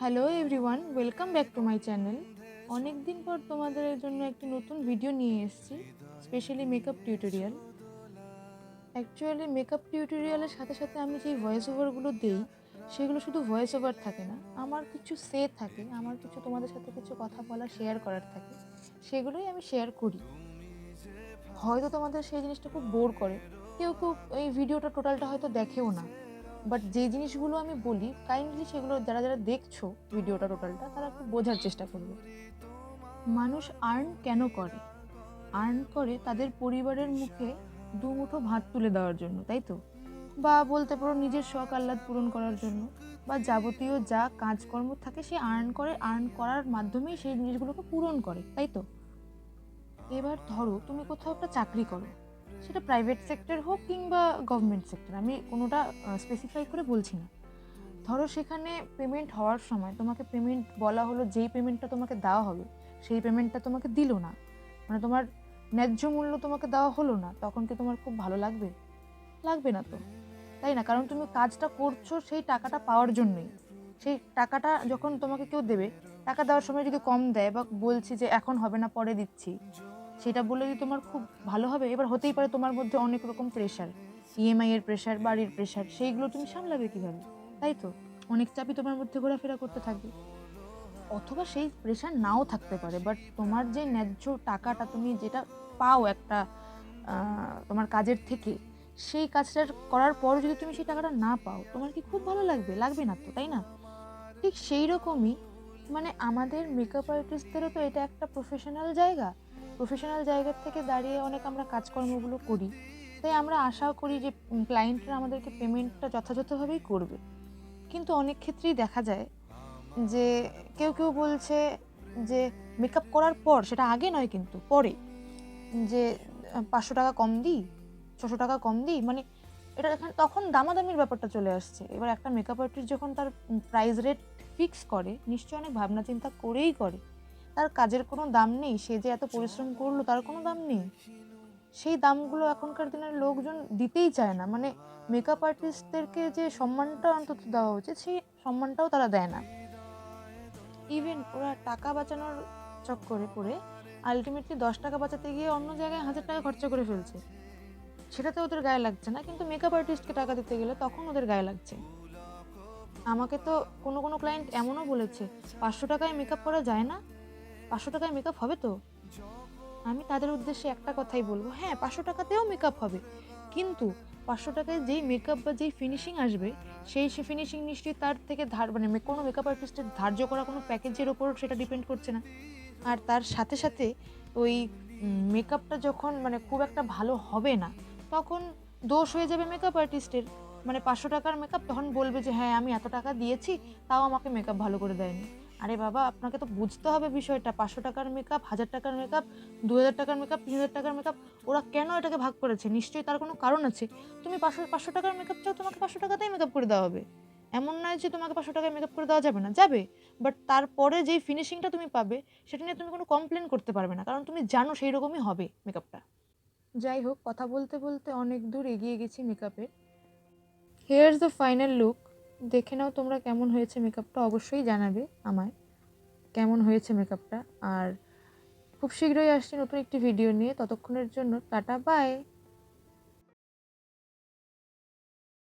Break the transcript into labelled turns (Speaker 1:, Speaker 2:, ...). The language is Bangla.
Speaker 1: Hello everyone welcome back to my channel অনেক দিন পর তোমাদের জন্য একটি নতুন ভিডিও নিয়ে এসেছি specially makeup tutorial actually makeup টিউটোরিয়ালের সাথে সাথে আমি যেই ভয়েস ওভারগুলো দেই, সেগুলো শুধু ভয়েস ওভার থাকে না, আমার কিছু সে থাকে, আমার কিছু তোমাদের সাথে কিছু কথা বলা শেয়ার করার থাকে, সেগুলোই আমি শেয়ার করি। হয়তো তোমাদের সেই জিনিসটা খুব বোর করে, কেউ কেউ এই ভিডিওটা টোটালটা হয়তো দেখেও না। বাট যে জিনিসগুলো আমি বলি কাইন্ডলি সেগুলো যারা যারা দেখছ ভিডিওটা টোটালটা তারা একটু বোঝার চেষ্টা করবে। মানুষ আর্ন কেন করে? আর্ন করে তাদের পরিবারের মুখে দু মুঠো ভাত তুলে দেওয়ার জন্য, তাই তো? বা বলতে পারো নিজের শখ আহ্লাদ পূরণ করার জন্য, বা যাবতীয় যা কাজকর্ম থাকে সে আর্ন করে আর্ন করার মাধ্যমেই সেই জিনিসগুলোকে পূরণ করে, তাই তো? এবার ধরো তুমি কোথাও একটা চাকরি করো। সেটা প্রাইভেট সেক্টর হোক কিংবা গভর্নমেন্ট সেক্টর আমি কোনোটা স্পেসিফাই করে বলছি না। ধরো সেখানে পেমেন্ট হওয়ার সময় তোমাকে পেমেন্ট বলা হলো, যেই পেমেন্টটা তোমাকে দেওয়া হবে, সেই পেমেন্টটা তোমাকে দিল না। মানে তোমার ন্যায্য মূল্য তোমাকে দেওয়া হলো না, তখন কি তোমার খুব ভালো লাগবে? লাগবে না তো। তাই না? কারণ তুমি কাজটা করছ সেই টাকাটা পাওয়ার জন্যই। সেই টাকাটা যখন তোমাকে কেউ দেবে, টাকা দেওয়ার সময় যদি কম দেয় বা বলছি যে এখন হবে না, পরে দিচ্ছি সেটা বলে যদি তোমার খুব ভালো হবে। এবার হতেই পারে তোমার মধ্যে অনেক রকম প্রেশার ইএমআই এর প্রেশার বাড়ির প্রেশার সেইগুলো তুমি সামলাবে কীভাবে? তাই তো? অনেক চাপই তোমার মধ্যে ঘোরাফেরা করতে থাকবে। অথবা সেই প্রেশার নাও থাকতে পারে বাট তোমার যে ন্যায্য টাকাটা তুমি যেটা পাও একটা তোমার কাজের থেকে, সেই কাজটা করার পর যদি তুমি সেই টাকাটা না পাও, তোমার কি খুব ভালো লাগবে? লাগবে না তো, তাই না? ঠিক সেই রকমই মানে আমাদের মেকআপ আর্টিস্টদেরও তো এটা একটা প্রফেশনাল জায়গা। প্রফেশনাল জায়গা থেকে দাঁড়িয়ে অনেক আমরা কাজকর্মগুলো করি। তাই আমরা আশাও করি যে ক্লায়েন্টরা আমাদেরকে পেমেন্টটা যথাযথভাবেই করবে। কিন্তু অনেক ক্ষেত্রেই দেখা যায় যে, কেউ কেউ বলছে যে মেকআপ করার পর, সেটা আগে নয় কিন্তু, পরে, যে, পাঁচশো টাকা কম দিই, ছশো টাকা কম দিই মানে এটা এখানে তখন দামাদামির ব্যাপারটা চলে আসছে। এবার একটা মেকআপ আর্টিস্ট যখন তার প্রাইস রেট ফিক্স করে, নিশ্চয়ই অনেক ভাবনা চিন্তা করেই করে। তার কাজের কোনো দাম নেই, সে যে এত পরিশ্রম করল তার কোনো দাম নেই। সেই দামগুলো এখনকার দিনের লোকজন দিতেই চায় না। মানে মেকআপ আর্টিস্টদেরকে যে সম্মানটা অন্তত দেওয়া উচিত, সেই সম্মানটাও তারা দেয় না। ইভেন ওরা টাকা বাঁচানোর চক্করে পড়ে আলটিমেটলি দশ টাকা বাঁচাতে গিয়ে অন্য জায়গায় হাজার টাকা খরচা করে ফেলছে। সেটাতে ওদের গায়ে লাগছে না, কিন্তু মেকআপ আর্টিস্টকে টাকা দিতে গেলে তখন ওদের গায়ে লাগছে। আমাকে তো কোনো কোনো ক্লায়েন্ট এমনও বলেছে, পাঁচশো টাকায় মেকআপ করা যায় না পাঁচশো টাকায় মেকআপ হবে তো? আমি তাদের উদ্দেশ্যে একটা কথাই বলব। হ্যাঁ পাঁচশো টাকাতেও মেকআপ হবে। কিন্তু পাঁচশো টাকায় যেই মেকআপ বা যেই ফিনিশিং আসবে, সেই সে ফিনিশিং নিশ্চয়ই তার থেকে ধার মানে কোনো মেকআপ আর্টিস্টের ধার্য করা কোনো প্যাকেজের ওপর সেটা ডিপেন্ড করছে না। আর তার সাথে সাথে ওই মেকআপটা যখন মানে খুব একটা ভালো হবে না, তখন দোষ হয়ে যাবে মেকআপ আর্টিস্টের মানে পাঁচশো টাকার মেকআপ তখন বলবে যে হ্যাঁ আমি এত টাকা দিয়েছি, তাও আমাকে মেকআপ ভালো করে দেয়নি। আরে বাবা, আপনাকে তো বুঝতে হবে বিষয়টা। পাঁচশো টাকার মেকআপ হাজার টাকার মেকআপ দু হাজার টাকার মেকআপ তিন হাজার টাকার মেকআপ ওরা কেন এটাকে ভাগ করেছে? নিশ্চয়ই তার কোনো কারণ আছে। তুমি পাঁচশো পাঁচশো টাকার মেকআপ চাও, তোমাকে পাঁচশো টাকাতেই মেকআপ করে দেওয়া হবে। এমন নয় যে তোমাকে পাঁচশো টাকায় মেকআপ করে দেওয়া যাবে না, যাবে। বাট তারপরে যেই ফিনিশিংটা তুমি পাবে, সেটা নিয়ে তুমি কোনো কমপ্লেন করতে পারবে না, কারণ তুমি জানো সেই রকমই হবে মেকআপটা যাই হোক, কথা বলতে বলতে অনেক দূর এগিয়ে গেছি মেকআপের হেয়ার্স দ্য ফাইনাল লুক দেখে নাও তোমরা কেমন হয়েছে মেকআপটা, অবশ্যই জানাবে আমায় কেমন হয়েছে মেকআপটা। আর খুব শীঘ্রই আসছি নতুন একটি ভিডিও নিয়ে। ততক্ষণের জন্য টাটা বাই